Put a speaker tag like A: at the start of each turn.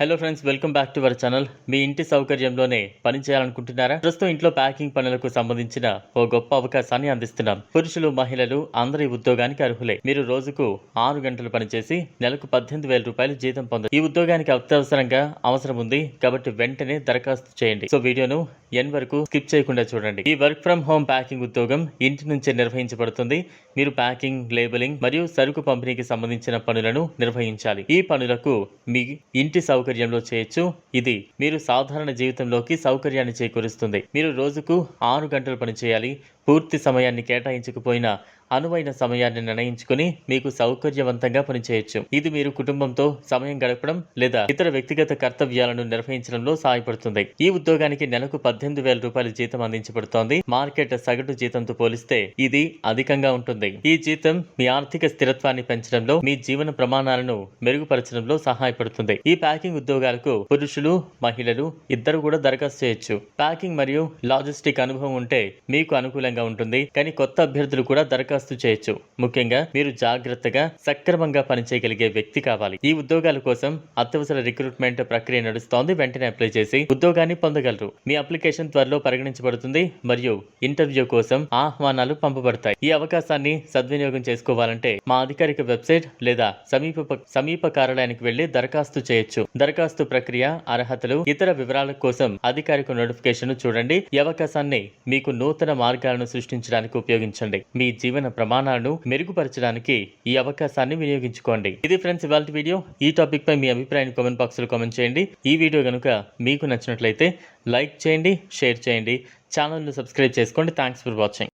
A: Hello friends welcome back to our channel మీ ఇంటి సౌకర్యంలోనే పని చేయాలనుకుంటున్నారా? ప్రస్తుతం ఇంట్లో ప్యాకింగ్ పనులకు సంబంధించిన ఓ గొప్ప అవకాశాన్ని అందిస్తున్నాం. పురుషులు మహిళలు అందరి ఉద్యోగానికి అర్హులే. మీరు రోజుకు ఆరు గంటలు పనిచేసి నెలకు పద్దెనిమిది వేల రూపాయలు జీతం పొందరు ఈ ఉద్యోగానికి అత్యవసరంగా అవసరం ఉంది కాబట్టి వెంటనే దరఖాస్తు చేయండి. సో వీడియోను ఎన్ వరకు స్కిప్ చేయకుండా చూడండి. ఈ వర్క్ ఫ్రం హోమ్ ప్యాకింగ్ ఉద్యోగం ఇంటి నుంచే నిర్వహించబడుతుంది. మీరు ప్యాకింగ్ లేబులింగ్ మరియు సరుకు పంపిణీకి సంబంధించిన పనులను నిర్వహించాలి. ఈ పనులకు మీ ఇంటి సౌకర్యంలో చేయొచ్చు. ఇది మీరు సాధారణ జీవితంలోకి సౌకర్యాన్ని చేకూరుస్తుంది. మీరు రోజుకు ఆరు గంటలు పని చేయాలి. పూర్తి సమయాన్ని కేటాయించకపోయినా అనువైన సమయాన్ని నిర్ణయించుకుని మీకు సౌకర్యవంతంగా పనిచేయొచ్చు. ఇది మీరు కుటుంబంతో సమయం గడపడం లేదా ఇతర వ్యక్తిగత కర్తవ్యాలను నిర్వహించడంలో సహాయపడుతుంది. ఈ ఉద్యోగానికి నెలకు పద్దెనిమిది వేల రూపాయల జీతం అందించబడుతోంది. మార్కెట్ సగటు జీతంతో పోలిస్తే ఇది అధికంగా ఉంటుంది. ఈ జీతం మీ ఆర్థిక స్థిరత్వాన్ని పెంచడంలో మీ జీవన ప్రమాణాలను మెరుగుపరచడంలో సహాయపడుతుంది. ఈ ప్యాకింగ్ ఉద్యోగాలకు పురుషులు మహిళలు ఇద్దరు కూడా దరఖాస్తు చేయొచ్చు. ప్యాకింగ్ మరియు లాజిస్టిక్ అనుభవం ఉంటే మీకు అనుకూలంగా ఉంటుంది. కానీ కొత్త అభ్యర్థులు కూడా దరఖాస్తు దరఖాస్తు చేయొచ్చు. ముఖ్యంగా మీరు జాగ్రత్తగా సక్రమంగా పనిచేయగలిగే వ్యక్తి కావాలి. ఈ ఉద్యోగాల కోసం అత్యవసర రిక్రూట్మెంట్ ప్రక్రియ నడుస్తోంది. వెంటనే అప్లై చేసి ఉద్యోగాన్ని పొందగలరు. మీ అప్లికేషన్ త్వరలో పరిగణించబడుతుంది మరియు ఇంటర్వ్యూ కోసం ఆహ్వానాలు పంపబడతాయి. ఈ అవకాశాన్ని సద్వినియోగం చేసుకోవాలంటే మా అధికారిక వెబ్సైట్ లేదా సమీప సమీప కార్యాలయానికి వెళ్ళి దరఖాస్తు చేయొచ్చు. దరఖాస్తు ప్రక్రియ అర్హతలు ఇతర వివరాల కోసం అధికారిక నోటిఫికేషన్ చూడండి. ఈ అవకాశాన్ని మీకు నూతన మార్గాలను సృష్టించడానికి ఉపయోగించండి. మీ జీవన ప్రమాణాలను మెరుగుపరచడానికి ఈ అవకాశాన్ని వినియోగించుకోండి. ఇది ఫ్రెండ్స్ ఇవాళ వీడియో. ఈ టాపిక్ పై మీ అభిప్రాయాన్ని కామెంట్ బాక్స్లో కామెంట్ చేయండి. ఈ వీడియో కనుక మీకు నచ్చినట్లయితే లైక్ చేయండి షేర్ చేయండి. ఛానల్ను సబ్స్క్రైబ్ చేసుకోండి. Thanks for watching.